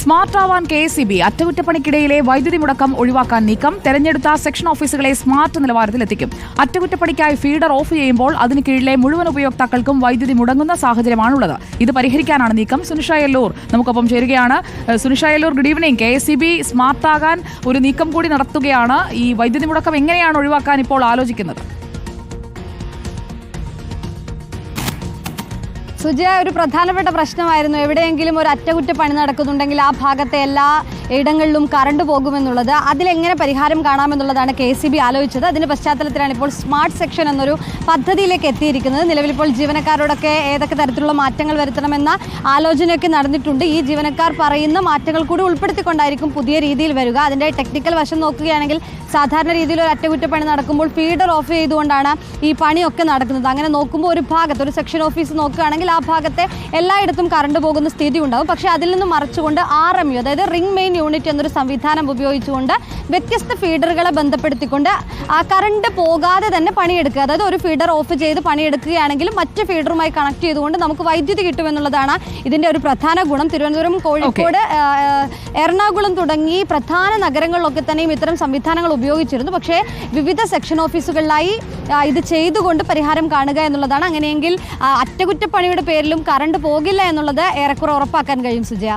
Smart ആവാൻ K S B അറ്റകുറ്റപ്പണിക്കിടയിലെ വൈദ്യുതി മുടക്കം ഒഴിവാക്കാൻ നീക്കം തെരഞ്ഞെടുത്ത സെക്ഷൻ ഓഫീസുകളെ സ്മാർട്ട് നിലവാരത്തിലെത്തിക്കും. അറ്റകുറ്റപ്പണിക്കായി ഫീഡർ ഓഫ് ചെയ്യുമ്പോൾ അതിന് കീഴിലെ മുഴുവൻ ഉപയോക്താക്കൾക്കും വൈദ്യുതി മുടങ്ങുന്ന സാഹചര്യമാണുള്ളത്. ഇത് പരിഹരിക്കാനാണ് നീക്കം. സുനിഷ യെല്ലൂർ നമുക്കൊപ്പം ചേരുകയാണ്. Sunisha Yellur good evening K S B സ്മാർട്ടാകാൻ ഒരു നീക്കം കൂടി നടത്തുകയാണ്. ഈ വൈദ്യുതി മുടക്കം എങ്ങനെയാണ് ഒഴിവാക്കാൻ ഇപ്പോൾ ആലോചിക്കുന്നത്? സുജയ ഒരു പ്രധാനപ്പെട്ട പ്രശ്നമായിരുന്നു. എവിടെയെങ്കിലും ഒരു അറ്റകുറ്റപ്പണി നടക്കുന്നുണ്ടെങ്കിൽ ആ ഭാഗത്തെ എല്ലാ ഇടങ്ങളിലും കറണ്ട് പോകുമെന്നുള്ളത്. അതിലെങ്ങനെ പരിഹാരം കാണാമെന്നുള്ളതാണ് കെ സി ബി ആലോചിച്ചത്. അതിന്റെ പശ്ചാത്തലത്തിലാണ് ഇപ്പോൾ സ്മാർട്ട് സെക്ഷൻ എന്നൊരു പദ്ധതിയിലേക്ക് എത്തിയിരിക്കുന്നത്. നിലവിൽ ഇപ്പോൾ ജീവനക്കാരോടൊക്കെ ഏതൊക്കെ തരത്തിലുള്ള മാറ്റങ്ങൾ വരുത്തണമെന്ന ആലോചനയൊക്കെ നടന്നിട്ടുണ്ട്. ഈ ജീവനക്കാർ പറയുന്ന മാറ്റങ്ങൾ കൂടി ഉൾപ്പെടുത്തിക്കൊണ്ടായിരിക്കും പുതിയ രീതിയിൽ വരിക. അതിന്റെ ടെക്നിക്കൽ വശം നോക്കുകയാണെങ്കിൽ സാധാരണ രീതിയിൽ ഒരു അറ്റകുറ്റപ്പണി നടക്കുമ്പോൾ ഫീഡർ ഓഫ് ചെയ്തുകൊണ്ടാണ് ഈ പണിയൊക്കെ നടക്കുന്നത്. അങ്ങനെ നോക്കുമ്പോൾ ഒരു ഭാഗത്ത് ഒരു സെക്ഷൻ ഓഫീസ് നോക്കുകയാണെങ്കിൽ ആ ഭാഗത്തെ എല്ലായിടത്തും കറണ്ട് പോകുന്ന സ്ഥിതി ഉണ്ടാവും പക്ഷേ അതിൽ നിന്ന് മറിച്ചുകൊണ്ട് ആർ എം യു അതായത് റിംഗ് മെയിൻ യൂണിറ്റ് എന്നൊരു സംവിധാനം ഉപയോഗിച്ചുകൊണ്ട് വ്യത്യസ്ത ഫീഡറുകളെ ബന്ധപ്പെടുത്തിക്കൊണ്ട് ആ കറണ്ട് പോകാതെ തന്നെ പണിയെടുക്കുക. അതായത് ഒരു ഫീഡർ ഓഫ് ചെയ്ത് പണിയെടുക്കുകയാണെങ്കിലും മറ്റ് ഫീഡറുമായി കണക്ട് ചെയ്തുകൊണ്ട് നമുക്ക് വൈദ്യുതി കിട്ടുമെന്നുള്ളതാണ് ഇതിന്റെ ഒരു പ്രധാന ഗുണം. തിരുവനന്തപുരം കോഴിക്കോട് എറണാകുളം തുടങ്ങി പ്രധാന നഗരങ്ങളിലൊക്കെ തന്നെയും ഇത്തരം സംവിധാനങ്ങൾ ഉപയോഗിച്ചിരുന്നു. പക്ഷേ വിവിധ സെക്ഷൻ ഓഫീസുകളിലായി ഇത് ചെയ്തുകൊണ്ട് പരിഹാരം കാണുക എന്നുള്ളതാണ്. അങ്ങനെയെങ്കിൽ അറ്റകുറ്റപ്പണിയുടെ പേരിലും കറണ്ട് പോകില്ല എന്നുള്ളത് ഏറെക്കുറെ ഉറപ്പാക്കാൻ കഴിയും സുജയ.